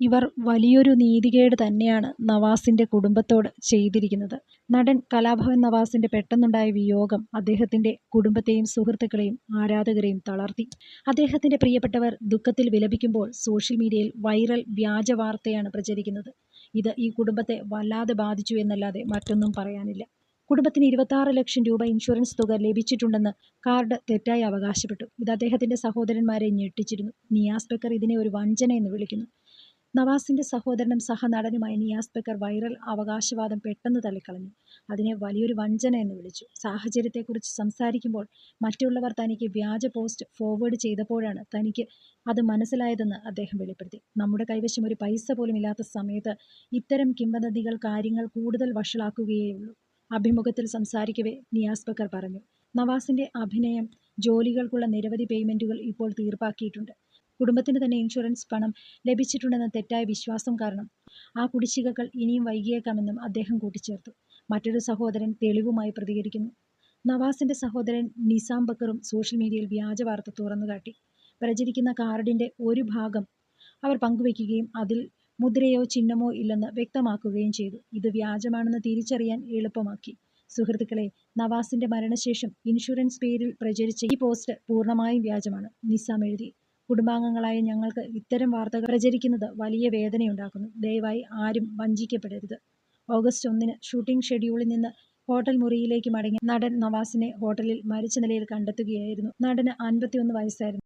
ഇവർ വലിയൊരു നീതികേട് തന്നെയാണ് നവാസിന്റെ കുടുംബത്തോട് ചെയ്തിരിക്കുന്നത്. നടൻ കലാഭവൻ നവാസിന്റെ പെട്ടെന്നുണ്ടായ വിയോഗം അദ്ദേഹത്തിന്റെ കുടുംബത്തെയും സുഹൃത്തുക്കളെയും ആരാധകരെയും തളർത്തി. അദ്ദേഹത്തിന്റെ പ്രിയപ്പെട്ടവർ ദുഃഖത്തിൽ വിലപിക്കുമ്പോൾ സോഷ്യൽ മീഡിയയിൽ വൈറൽ വ്യാജ വാർത്തയാണ് പ്രചരിക്കുന്നത്. ഇത് ഈ കുടുംബത്തെ വല്ലാതെ ബാധിച്ചു എന്നല്ലാതെ മറ്റൊന്നും പറയാനില്ല. കുടുംബത്തിന് ഇരുപത്താറ് ലക്ഷം രൂപ ഇൻഷുറൻസ് തുക ലഭിച്ചിട്ടുണ്ടെന്ന് കാർഡ് തെറ്റായി അവകാശപ്പെട്ടു. ഇത് അദ്ദേഹത്തിന്റെ സഹോദരന്മാരെ ഞെട്ടിച്ചിരുന്നു. നിയാസ് ബക്കർ ഇതിനെ ഒരു വഞ്ചന എന്ന് വിളിക്കുന്നു. നവാസിന്റെ സഹോദരനും സഹനടനുമായ നിയാസ് ബക്കർ വൈറൽ അവകാശവാദം പെട്ടെന്ന് തള്ളിക്കളഞ്ഞു. അതിനെ വലിയൊരു വഞ്ചന എന്ന് വിളിച്ചു. സാഹചര്യത്തെക്കുറിച്ച് സംസാരിക്കുമ്പോൾ മറ്റുള്ളവർ തനിക്ക് വ്യാജ പോസ്റ്റ് ഫോർവേഡ് ചെയ്തപ്പോഴാണ് തനിക്ക് അത് മനസ്സിലായതെന്ന് അദ്ദേഹം വെളിപ്പെടുത്തി. നമ്മുടെ കൈവശം ഒരു പൈസ പോലും ഇല്ലാത്ത സമയത്ത് ഇത്തരം കിംവദന്തികൾ കാര്യങ്ങൾ കൂടുതൽ വഷളാക്കുകയേയുള്ളൂ. അഭിമുഖത്തിൽ സംസാരിക്കവേ നിയാസ് ബക്കർ പറഞ്ഞു. നവാസിന്റെ അഭിനയം ജോലികൾക്കുള്ള നിരവധി പേയ്മെന്റുകൾ ഇപ്പോൾ തീർപ്പാക്കിയിട്ടുണ്ട്. കുടുംബത്തിന് തന്നെ ഇൻഷുറൻസ് പണം ലഭിച്ചിട്ടുണ്ടെന്ന തെറ്റായ വിശ്വാസം കാരണം ആ കുടിശ്ശികകൾ ഇനിയും വൈകിയേക്കാമെന്നും അദ്ദേഹം കൂട്ടിച്ചേർത്തു. മറ്റൊരു സഹോദരൻ തെളിവുമായി പ്രതികരിക്കുന്നു. നവാസിന്റെ സഹോദരൻ നിസാം ബക്കറും സോഷ്യൽ മീഡിയയിൽ വ്യാജ വാർത്ത തുറന്നുകാട്ടി. പ്രചരിക്കുന്ന കാർഡിന്റെ ഒരു ഭാഗം അവർ പങ്കുവെക്കുകയും അതിൽ മുദ്രയോ ചിഹ്നമോ ഇല്ലെന്ന് വ്യക്തമാക്കുകയും ചെയ്തു. ഇത് വ്യാജമാണെന്ന് തിരിച്ചറിയാൻ എളുപ്പമാക്കി. സുഹൃത്തുക്കളെ നവാസിന്റെ മരണശേഷം ഇൻഷുറൻസ് പേരിൽ പ്രചരിച്ച ഈ പോസ്റ്റ് പൂർണമായും വ്യാജമാണ്. നിസാം എഴുതി. കുടുംബാംഗങ്ങളായ ഞങ്ങൾക്ക് ഇത്തരം വാർത്തകൾ പ്രചരിക്കുന്നത് വലിയ വേദനയുണ്ടാക്കുന്നു. ദയവായി ആരും വഞ്ചിക്കപ്പെടരുത്. ഓഗസ്റ്റ് ഒന്നിന് ഷൂട്ടിംഗ് ഷെഡ്യൂളിൽ നിന്ന് ഹോട്ടൽ മുറിയിലേക്ക് മടങ്ങിയ നടൻ നവാസിനെ ഹോട്ടലിൽ മരിച്ച നിലയിൽ കണ്ടെത്തുകയായിരുന്നു. നടന് അൻപത്തിയൊന്ന് വയസ്സായിരുന്നു.